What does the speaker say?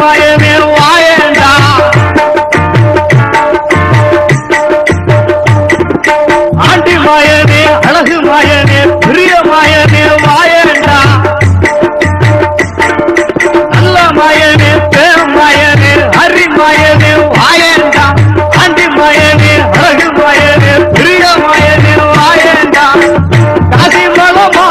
பயமே வாயண்டா. ஆண்டி மாயனே அழகு மாயனே பிரிய மாயனே வாயண்டா. நல்ல மாயனே பேர் மாயனே ஹரி மாயனே வாயண்டா. ஆண்டி மாயனே அழகு மாயனே பிரிய மாயனே வாயண்டா. காசி மலமா